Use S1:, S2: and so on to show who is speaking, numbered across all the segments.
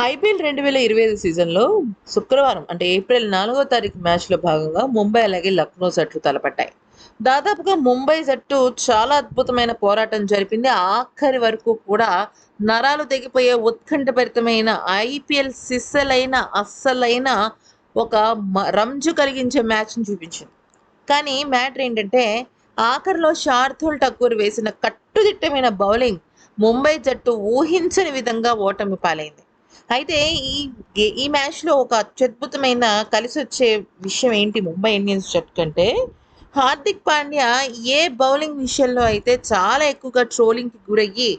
S1: IPL రెండు వేల ఇరవై ఐదు సీజన్లో శుక్రవారం అంటే ఏప్రిల్ నాలుగో తారీఖు మ్యాచ్లో భాగంగా ముంబై అలాగే లక్నో జట్లు తలపట్టాయి. దాదాపుగా ముంబై జట్టు చాలా అద్భుతమైన పోరాటం జరిపింది. ఆఖరి వరకు కూడా నరాలు తెగిపోయే ఉత్కంఠభరితమైన ఐపీఎల్ సిస్సలైన అస్సలైన ఒక మ- రంజు కలిగించే మ్యాచ్ని చూపించింది. కానీ మ్యాటర్ ఏంటంటే ఆఖరిలో షార్థుల్ ఠక్కూర్ వేసిన కట్టుదిట్టమైన బౌలింగ్ ముంబై జట్టు ఊహించని విధంగా ఓటమి పాలైంది. అయితే ఈ ఈ మ్యాచ్లో ఒక అత్యద్భుతమైన కలిసి వచ్చే విషయం ఏంటి ముంబై ఇండియన్స్ జట్టు కంటే హార్దిక్ పాండ్యా ఏ బౌలింగ్ విషయంలో అయితే చాలా ఎక్కువగా ట్రోలింగ్కి గురయ్యి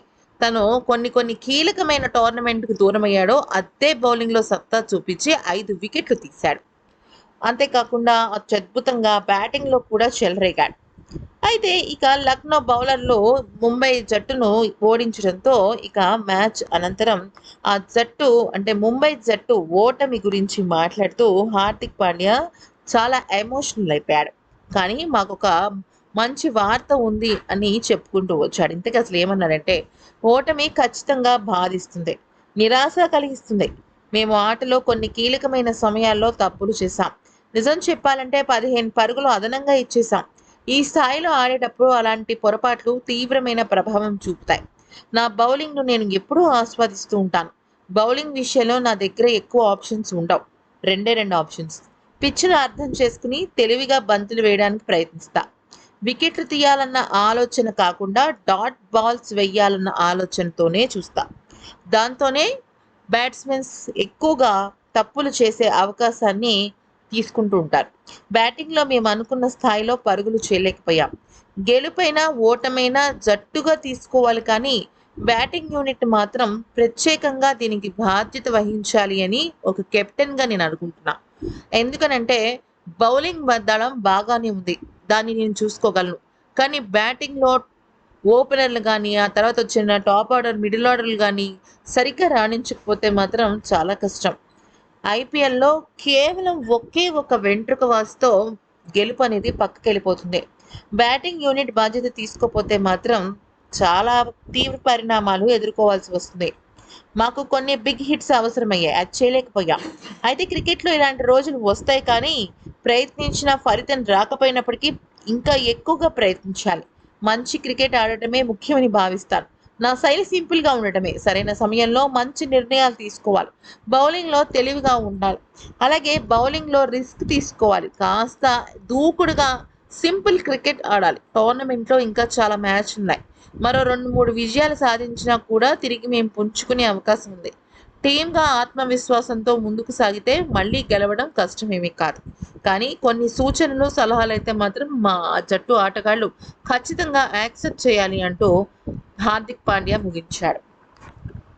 S1: తను కొన్ని కొన్ని కీలకమైన టోర్నమెంట్కి దూరమయ్యాడో అదే బౌలింగ్లో సత్తా చూపించి ఐదు వికెట్లు తీశాడు. అంతేకాకుండా అత్యద్భుతంగా బ్యాటింగ్లో కూడా చెలరేగాడు. అయితే ఇక లక్నో బౌలర్లు ముంబై జట్టును ఓడించడంతో ఇక మ్యాచ్ అనంతరం ఆ జట్టు అంటే ముంబై జట్టు ఓటమి గురించి మాట్లాడుతూ హార్దిక్ పాండ్యా చాలా ఎమోషనల్ అయిపోయాడు. కానీ మాకు ఒక మంచి వార్త ఉంది అని చెప్పుకుంటూ వచ్చాడు. ఇంతకీ అసలు ఏమన్నాడంటే ఓటమి ఖచ్చితంగా బాధిస్తుంది నిరాశ కలిగిస్తుంది. మేము ఆటలో కొన్ని కీలకమైన సమయాల్లో తప్పులు చేశాం. నిజం చెప్పాలంటే పదిహేను పరుగులు అదనంగా ఇచ్చేసాం ఈ స్థాయిలో ఆడేటప్పుడు అలాంటి పొరపాట్లు తీవ్రమైన ప్రభావం చూపుతాయి. నా బౌలింగ్ను నేను ఎప్పుడూ ఆస్వాదిస్తూ ఉంటాను. బౌలింగ్ విషయంలో నా దగ్గర ఎక్కువ ఆప్షన్స్ ఉండవు. రెండే రెండు ఆప్షన్స్. పిచ్చును అర్థం చేసుకుని తెలివిగా బంతులు వేయడానికి ప్రయత్నిస్తా. వికెట్లు తీయాలన్న ఆలోచన కాకుండా డాట్ బాల్స్ వేయాలన్న ఆలోచనతోనే చూస్తా. దాంతోనే బ్యాట్స్మెన్స్ ఎక్కువగా తప్పులు చేసే అవకాశాన్ని తీసుకుంటూ ఉంటారు. బ్యాటింగ్లో మేము అనుకున్న స్థాయిలో పరుగులు చేయలేకపోయాం. గెలుపైనా ఓటమైనా జట్టుగా తీసుకోవాలి కానీ బ్యాటింగ్ యూనిట్ మాత్రం ప్రత్యేకంగా దీనికి బాధ్యత వహించాలి అని ఒక కెప్టెన్గా నేను అనుకుంటున్నా. ఎందుకనంటే బౌలింగ్ దళం బాగానే ఉంది. దాన్ని నేను చూసుకోగలను. కానీ బ్యాటింగ్లో ఓపెనర్లు కానీ ఆ తర్వాత వచ్చిన టాప్ ఆర్డర్ మిడిల్ ఆర్డర్లు కానీ సరిగ్గా రాణించకపోతే మాత్రం చాలా కష్టం. ఐపీఎల్లో కేవలం ఒకే ఒక వెంట్రుక వాస్తో గెలుపు అనేది పక్కకి వెళ్ళిపోతుంది బ్యాటింగ్ యూనిట్ బాధ్యత తీసుకోపోతే మాత్రం చాలా తీవ్ర పరిణామాలు ఎదుర్కోవాల్సి వస్తుంది. మాకు కొన్ని బిగ్ హిట్స్ అవసరమయ్యాయి. అది చేయలేకపోయాం. అయితే క్రికెట్లో ఇలాంటి రోజులు వస్తాయి కానీ ప్రయత్నించిన ఫలితం రాకపోయినప్పటికీ ఇంకా ఎక్కువగా ప్రయత్నించాలి. మంచి క్రికెట్ ఆడటమే ముఖ్యమని భావిస్తాను. నా శైలి సింపుల్గా ఉండటమే. సరైన సమయంలో మంచి నిర్ణయాలు తీసుకోవాలి. బౌలింగ్లో తెలివిగా ఉండాలి. అలాగే బౌలింగ్లో రిస్క్ తీసుకోవాలి. కాస్త దూకుడుగా సింపుల్ క్రికెట్ ఆడాలి. టోర్నమెంట్లో ఇంకా చాలా మ్యాచ్ ఉన్నాయి. మరో రెండు మూడు విజయాలు సాధించినా కూడా తిరిగి మేము పుంజుకునే అవకాశం ఉంది. టీమ్గా ఆత్మవిశ్వాసంతో ముందుకు సాగితే మళ్ళీ గెలవడం కష్టమేమీ కాదు. కానీ కొన్ని సూచనలు సలహాలు అయితే మాత్రం మా జట్టు ఆటగాళ్ళు ఖచ్చితంగా యాక్సెప్ట్ చేయాలి అంటూ హార్దిక్ పాండ్యా ముగించాడు.